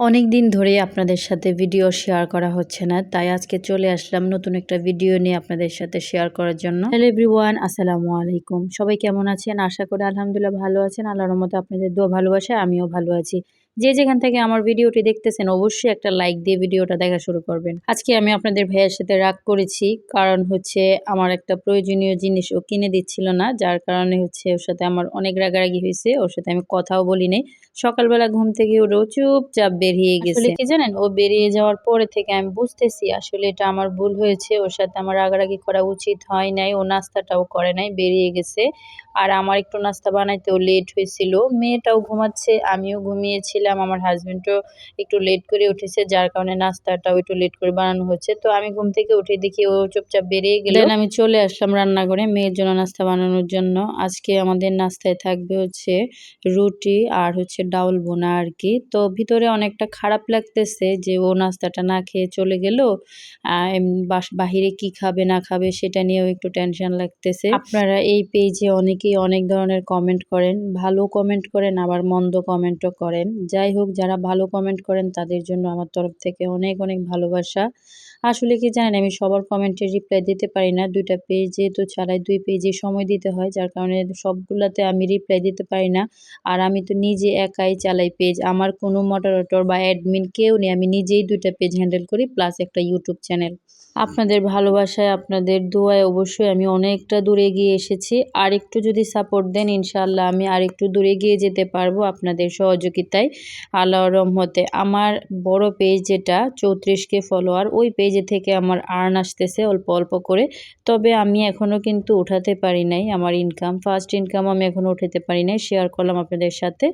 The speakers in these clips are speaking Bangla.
অনেক দিন ধরে আপনাদের সাথে ভিডিও শেয়ার করা হচ্ছে না, তাই আজকে চলে আসলাম নতুন একটা ভিডিও নিয়ে আপনাদের সাথে শেয়ার করার জন্য। হ্যালো এভরিওয়ান আসসালামু আলাইকুম। সবাই কেমন আছেন? আশা করি আলহামদুলিল্লাহ ভালো আছেন। আল্লাহর মতো আপনাদের দোয়া ভালোবাসে আমিও ভালো আছি। যে যেখান থেকে আমার ভিডিওটি দেখতেছেন অবশ্যই একটা লাইক দিয়ে ভিডিওটা দেখা শুরু করবেন। আজকে আমি আপনাদের ভাইয়ের সাথে রাগ করেছি কারণ হচ্ছে আমার একটা প্রয়োজনীয় জিনিস ও কিনে দিচ্ছিল না যার কারণে হচ্ছে ওর সাথে আমার অনেক রাগারাগি হয়েছে ওর সাথে আমি কথাও বলি নাই। সকালবেলা ঘুম থেকে ওরও চুপচাপ বেরিয়ে গেছে। কি জানেন ও বেরিয়ে যাওয়ার পরে থেকে আমি বুঝতেছি আসলে এটা আমার ভুল হয়েছে ওর সাথে আমার রাগারাগি করা উচিত হয় নাই ও নাস্তাটাও করে নাই বেরিয়ে গেছে। আর আমার একটু নাস্তা বানাইতেও লেট হয়েছিল মেয়েটাও ঘুমাচ্ছে আমিও ঘুমিয়েছিলাম। আমার হাজব্যান্ডও একটু লেট করে উঠেছে যার কারণে নাস্তাটাও একটু লেট করে বানানো হচ্ছে। তো আমি ঘুম থেকে উঠে দেখি ও চুপচাপ বেরিয়ে গেলে। আমি চলে আসলাম রান্নাঘরে মেয়ের জন্য নাস্তা বানানোর জন্য। আজকে আমাদের নাস্তায় থাকবে হচ্ছে রুটি আর হচ্ছে ডাউল বোনা আর কি তো ভিতরে অনেকটা খারাপ লাগতেছে যে ও নাস্তাটা না খেয়ে চলে গেল। বাহিরে কি খাবে না খাবে সেটা নিয়েও একটু টেনশন লাগতেছে। আপনারা এই পেজে অনেকেই অনেক ধরনের কমেন্ট করেন ভালো কমেন্ট করেন আবার মন্দ কমেন্টও করেন। যাই হোক, যারা ভালো কমেন্ট করেন, তাদের জন্য আমার তরফ থেকে অনেক অনেক ভালোবাসা। আসলে কি জানেন, আমি সবার কমেন্টে রিপ্লাই দিতে পারি না। দুইটা পেজ যেহেতু ছাড়াই দুই পেজে সময় দিতে হয়, যার কারণে সবগুলোতে আমি রিপ্লাই দিতে পারি না। আর আমি তো নিজে একাই চালাই পেজ আমার কোনো মডারেটর বা অ্যাডমিন কেউ নেই, আমি নিজেই দুইটা পেজ হ্যান্ডেল করি প্লাস একটা ইউটিউব চ্যানেল আপনাদের ভালোবাসায়, আপনাদের দোয়ায় অবশ্যই আমি অনেকটা দূরে গিয়ে এসেছি। আর একটু যদি সাপোর্ট দেন ইনশাল্লাহ আমি আর একটু দূরে গিয়ে যেতে পারব আপনাদের সহযোগিতায় আল্লাহর রহমতে। আমার বড় পেজ যেটা চৌত্রিশকে ফলোয়ার ওই পেজে থেকে আমার আর্ন আসতেছে অল্প অল্প করে। তবে আমি এখনও কিন্তু উঠাতে পারি নাই আমার ইনকাম ফার্স্ট ইনকাম আমি এখনও উঠাতে পারি নাই শেয়ার করলাম আপনাদের সাথে।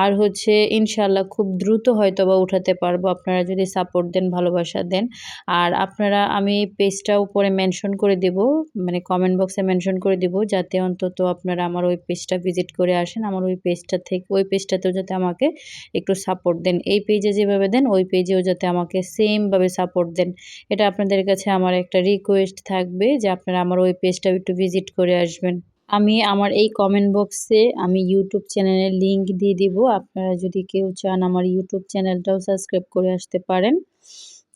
আর হচ্ছে ইনশাল্লাহ খুব দ্রুত হয়তো বা উঠাতে পারব। আপনারা যদি সাপোর্ট দেন, ভালোবাসা দেন। আর আপনারা আমি পেজটা উপরে মেনশন করে দেব মানে কমেন্ট বক্সে মেনশন করে দেব, যাতে অন্তত আপনারা আমার ওই পেজটা ভিজিট করে আসেন, আমার ওই পেজটা থেকে, ওই পেজটাতেও যাতে আমাকে একটু সাপোর্ট দেন। এই পেজে যেভাবে দেন, ওই পেজেও যাতে আমাকে সেমভাবে সাপোর্ট দেন। এটা আপনাদের কাছে আমার একটা রিকোয়েস্ট থাকবে যে আপনারা আমার ওই পেজটাও একটু ভিজিট করে আসবেন। আমি আমার এই কমেন্ট বক্সে আমি ইউটিউব চ্যানেলের লিঙ্ক দিয়ে দিব। আপনারা যদি কেউ চান আমার ইউটিউব চ্যানেলটাও সাবস্ক্রাইব করে আসতে পারেন।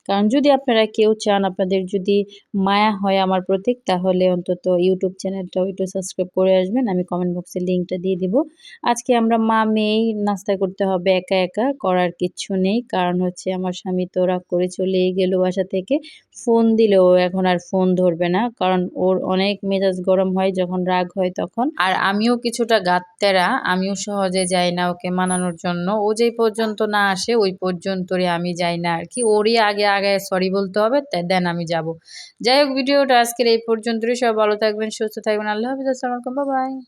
কারণ যদি আপনারা কেউ চান আপনাদের যদি মায়া হয় আমার প্রতীক, তাহলে অন্তত ইউটিউব চ্যানেলটাও একটু সাবস্ক্রাইব করে আসবেন। আমি কমেন্ট বক্সে লিঙ্কটা দিয়ে দিব। আজকে আমরা মা মেয়েই নাস্তা করতে হবে একা একা, করার কিচ্ছু নেই। কারণ হচ্ছে আমার স্বামী তো রাগ করে চলেই গেল বাসা থেকে। ফোন দিলেও এখন আর ফোন ধরবে না, কারণ ওর অনেক মেজাজ গরম হয়, যখন রাগ হয় তখন। আর আমিও কিছুটা গাত্তেরা, আমিও সহজে যাই না ওকে মানানোর জন্য। ও যেই পর্যন্ত না আসে, ওই পর্যন্তই আমি যাই না আর কি। ওরই আগে আগে সরি বলতে হবে দেন আমি যাব। যাই হোক, ভিডিওটা আজকের এই পর্যন্তই। সব ভালো থাকবেন, সুস্থ থাকবেন। আল্লাহ হাফিজ আসসালামাইকুম বাই